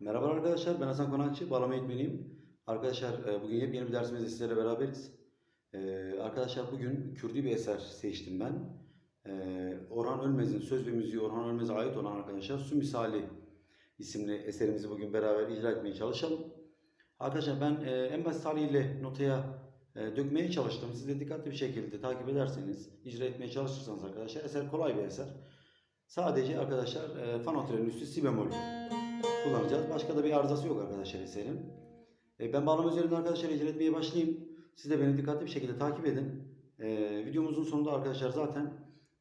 Merhaba arkadaşlar, ben Hasan Konakçı, bağlama eğitmeniyim. Arkadaşlar e, bugün yepyeni bir dersimizde sizlerle beraberiz. E, Arkadaşlar bugün Kürdi bir eser seçtim ben. E, Orhan Ölmez'in söz ve müziği Orhan Ölmez'e ait olan arkadaşlar Su Misali isimli eserimizi bugün beraber icra etmeye çalışalım. Arkadaşlar ben en basit haliyle notaya dökmeye çalıştım. Siz de dikkatli bir şekilde takip ederseniz, icra etmeye çalışırsanız arkadaşlar eser kolay bir eser. Sadece arkadaşlar e, fa notalarının üstü si bemol kullanacağız. Başka da bir arızası yok arkadaşlar eserin. E, ben bağlama üzerinde arkadaşlar icra etmeye başlayayım. Siz de beni dikkatli bir şekilde takip edin. E, videomuzun sonunda arkadaşlar zaten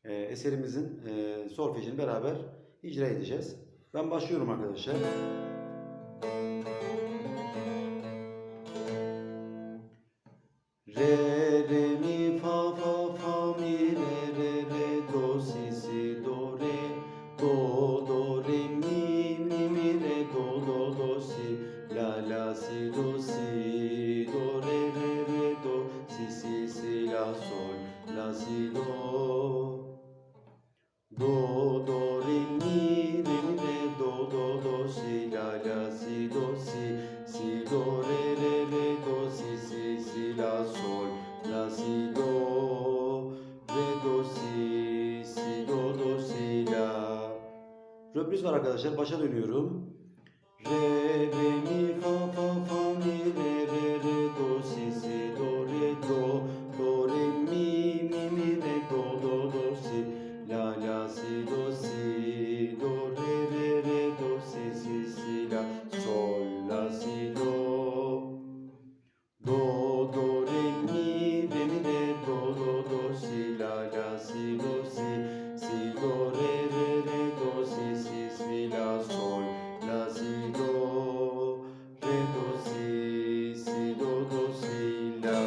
e, eserimizin e, solfejini beraber icra edeceğiz. Ben başlıyorum arkadaşlar. La, si, do, si, do, re, re, re, do, si, si, si, la, sol, la, si, do. Do, do, re, mi, re, re, do, do, do, si, la, la, si, do, si, si, do, re, re, re, do, si, si, si, la, sol, la, si, do, re, do, si, si, do, do, si, la. Röpriz var arkadaşlar. Başa dönüyorum. Re, si, do, si, si, do, re, re, re, do, si, si, si, la, sol, la, si, do, re, do, si, si, do, do, si, la.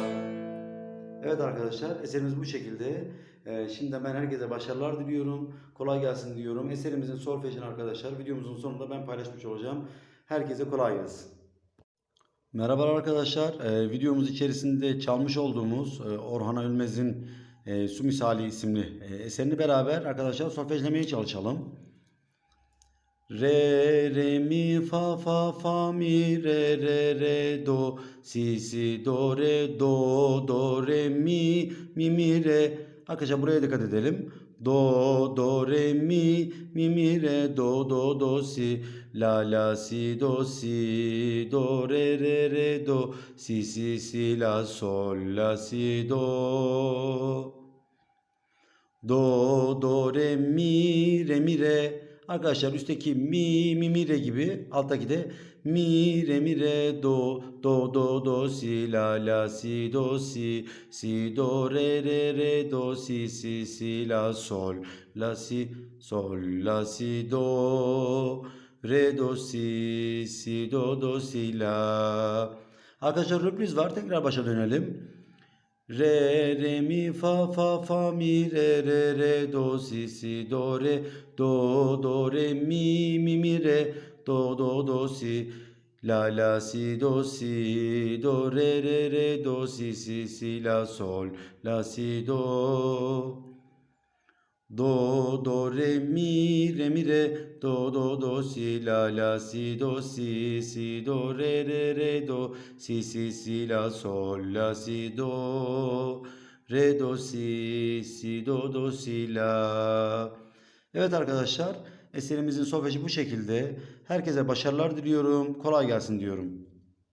Evet arkadaşlar eserimiz bu şekilde. Ee, şimdi ben herkese başarılar diliyorum. Kolay gelsin diyorum. Eserimizin solfejini arkadaşlar videomuzun sonunda ben paylaşmış olacağım. Herkese kolay gelsin. Merhabalar arkadaşlar. Ee, videomuz içerisinde çalmış olduğumuz e, Orhan Ölmez'in e, Su Misali isimli e, eserini beraber arkadaşlar solfejlemeye çalışalım. Re, re, mi, fa, fa, fa, mi, re, re, re, do, si, si, do, re, do, do, re, mi, mi, mi, re. Arkadaşlar buraya dikkat edelim. Do, do, re, mi, mi, mi, re, do, do, do, si, la, la, si, do, si, do, re, re, re, do, si, si, si, la, sol, la, si, do. Do, do, re, mi, re, mi, re. Arkadaşlar üstteki mi, mi, mi, re gibi alttaki de mi, re, mi, re, do, do, do, do, si, la, la, si, do, si, si, do, re, re, re, do, si, si, si, la, sol, la, si, sol, la, si, do, re, do, si, si, do, do, si, la. Arkadaşlar röpriz var. Tekrar başa dönelim. Re, re, mi, fa, fa, fa, mi, re, re, re, do, si, si, do, re, do, do, re, mi, mi, mi, re, do, do, do, si, la, la, si, do, si, do, re, re, re, do, si, si, si, la, sol, la, si, do. Do, do, re, mi, re, mi, re, do, do, do, si, la, la, si, do, si, si, do, re, re, re, do, si, si, si, la, sol, la, si, do, re, do, si, si, do, do, si, la. Evet arkadaşlar, eserimizin solfeji bu şekilde. Herkese başarılar diliyorum. Kolay gelsin diyorum.